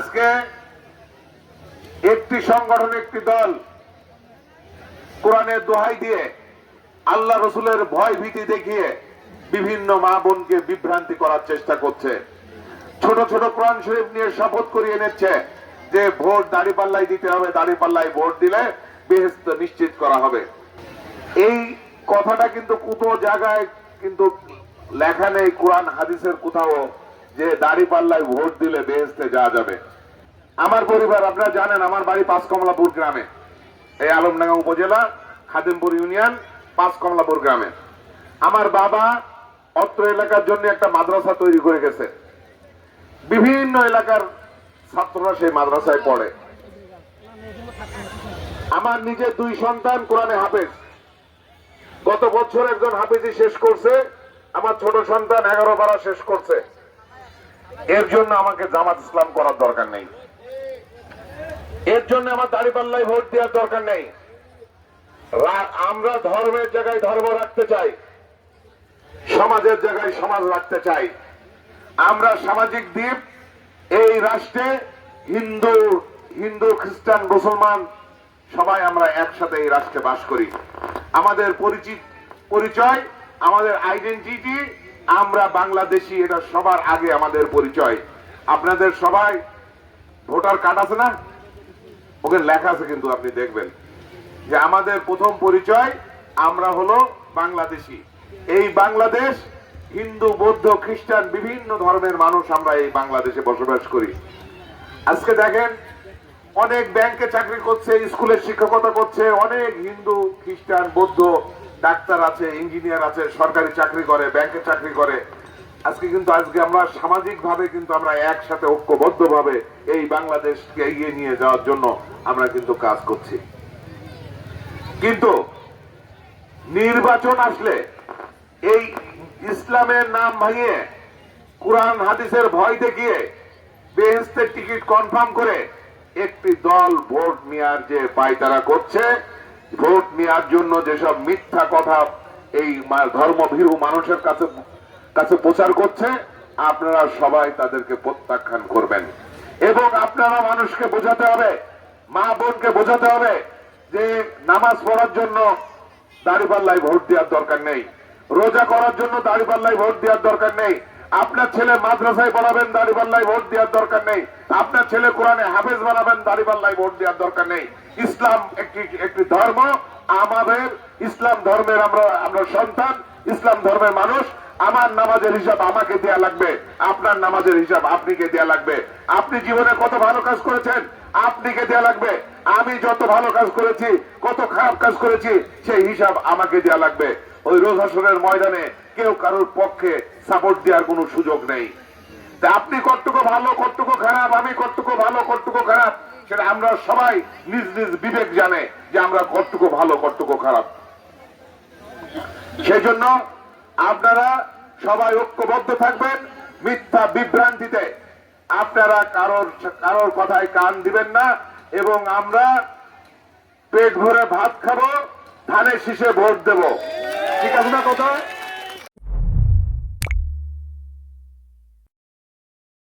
আজকে একটি সংগঠন, একটি দল কোরআনের দোহাই দিয়ে আল্লাহ রসুলের ভয় ভীতি দেখিয়ে বিভিন্ন মা বোনকে বিভ্রান্তি করার চেষ্টা করছে। ছোট ছোট কোরআন শরীফ নিয়ে শপথ করিয়ে নিচ্ছে যে ভোট দাড়ি পাল্লাই দিতে হবে দাড়ি পাল্লাই ভোট দিলে বেহেস্ত নিশ্চিত করা হবে। এই কথাটা কিন্তু কোথাও জায়গায় কিন্তু লেখা নেই কোরআন, হাদিসের কোথাও যে দাড়ি পাল্লায় ভোট দিলে বেহেস্তে যাওয়া যাবে। আমার পরিবার, আপনারা জানেন, আমার বাড়ি পাঁচ কমলাপুর গ্রামে। এই আলমডাঙ্গা উপজেলা, খাদিমপুর ইউনিয়ন পাঁচ কমলাপুর গ্রামে। আমার বাবা অত্র এলাকার জন্য একটা মাদ্রাসা তৈরি করে গেছে। বিভিন্ন এলাকার ছাত্ররা সেই মাদ্রাসায় পড়ে। আমার নিজের দুই সন্তান কোরআনে হাফেজ। গত বছর একজন হাফেজি শেষ করছে, আমার ছোট সন্তান এগারো বারা শেষ করছে। এর জন্য আমাকে জামাত ইসলাম করার দরকার নেই। এর জন্য আমার দাড়িপাল্লায় ভোট দেওয়ার দরকার নেই। আমরা ধর্মের জায়গায় ধর্ম রাখতে চাই। সমাজের জায়গায় সমাজ রাখতে চাই। আমরা সামাজিক দ্বীপ, এই রাষ্ট্রে হিন্দু হিন্দু, খ্রিস্টান, মুসলমান সবাই আমরা একসাথে এই রাষ্ট্রে বাস করি। আমাদের পরিচিত পরিচয়, আমাদের আইডেন্টিটি আমরা বাংলাদেশি, এটা সবার আগে আমাদের পরিচয়। আপনাদের সবাই ভোটার কার্ড আছে না? ওখানে লেখা আছে কিন্তু আপনি দেখবেন। যে আমাদের প্রথম পরিচয়, আমরা হলো বাংলাদেশি। এই বাংলাদেশ, হিন্দু, বৌদ্ধ, খ্রিস্টান, বিভিন্ন ধর্মের মানুষ আমরা এই বাংলাদেশে বসবাস করি। আজকে দেখেন, অনেক ব্যাংকে চাকরি করছে স্কুলে শিক্ষকতা করছে, অনেক হিন্দু, খ্রিস্টান, বৌদ্ধ ডাক্তার আছে, ইঞ্জিনিয়ার আছে, সরকারি চাকরি করে ব্যাংকে চাকরি করে। আজকে কিন্তু আজকে আমরা সামাজিক ভাবে কিন্তু আমরা একসাথে ঐক্যবদ্ধ ভাবে এই বাংলাদেশকে এগিয়ে নিয়ে যাওয়ার জন্য আমরা কিন্তু কাজ করছি। কিন্তু নির্বাচন আসলে এই ইসলামের নাম ভাঙিয়ে, কোরআন, হাদিসের ভয় দেখিয়ে বেহেস্তের টিকিট কনফার্ম করে একটি দল ভোট নেওয়ার যে পায়তারা করছে ভোট নেওয়ার জন্য যেসব মিথ্যা কথা এই ধর্মভীরু মানুষের কাছে কাছে প্রচার করছে, আপনারা সবাই তাদেরকে প্রত্যাখ্যান করবেন। এবং আপনারা মানুষকে বোঝাতে হবে, মা বোনকে বোঝাতে হবে যে নামাজ পড়ার জন্য দাড়িপাল্লায় ভোট দেওয়ার দরকার নেই, রোজা করার জন্য দাড়িপাল্লায় ভোট দেওয়ার দরকার নেই আপনার ছেলে মাদ্রাসায় পড়াবেন, দাড়িপাল্লায় ভোট দেওয়ার দরকার নেই। আপনার ছেলে কোরআনে হাফেজ বানাবেন, দাড়িপাল্লায় ভোট দেওয়ার দরকার নেই। ইসলাম একটি একটি ধর্ম, আমাদের ইসলাম ধর্মের আমরা আমরা সন্তান, ইসলাম ধর্মের মানুষ। আমার নামাজের হিসাব আমাকে দেয়া লাগবে। আপনার নামাজের হিসাব আপনিকে দেয়া লাগবে। আপনি জীবনে কত ভালো কাজ করেছেন, আপনিকে দেয়া লাগবে। আমি যত ভালো কাজ করেছি, কত খারাপ কাজ করেছি, সেই হিসাব আমাকে দেয়া লাগবে। ওই রোজ হাসনের ময়দানে কেউ কারোর পক্ষে সাপোর্ট দেওয়ার কোনো সুযোগ নেই। তা আপনি কতটুকু ভালো, কতটুকু খারাপ, আমি কতটুকু ভালো, কতটুকু খারাপ, সেটা আমরা সবাই নিজ নিজ বিবেক জানে যে আমরা কতটুকু ভালো, কতটুকু খারাপ। সেই জন্য আপনারা সবাই ঐক্যবদ্ধ থাকবেন মিথ্যা বিভ্রান্তিতে। আপনারা কারোর কারোর কথায় কান দিবেন না এবং আমরা পেট ভরে ভাত খাব ধানের শীষে ভোট দেব। ঠিক আছে না কথা?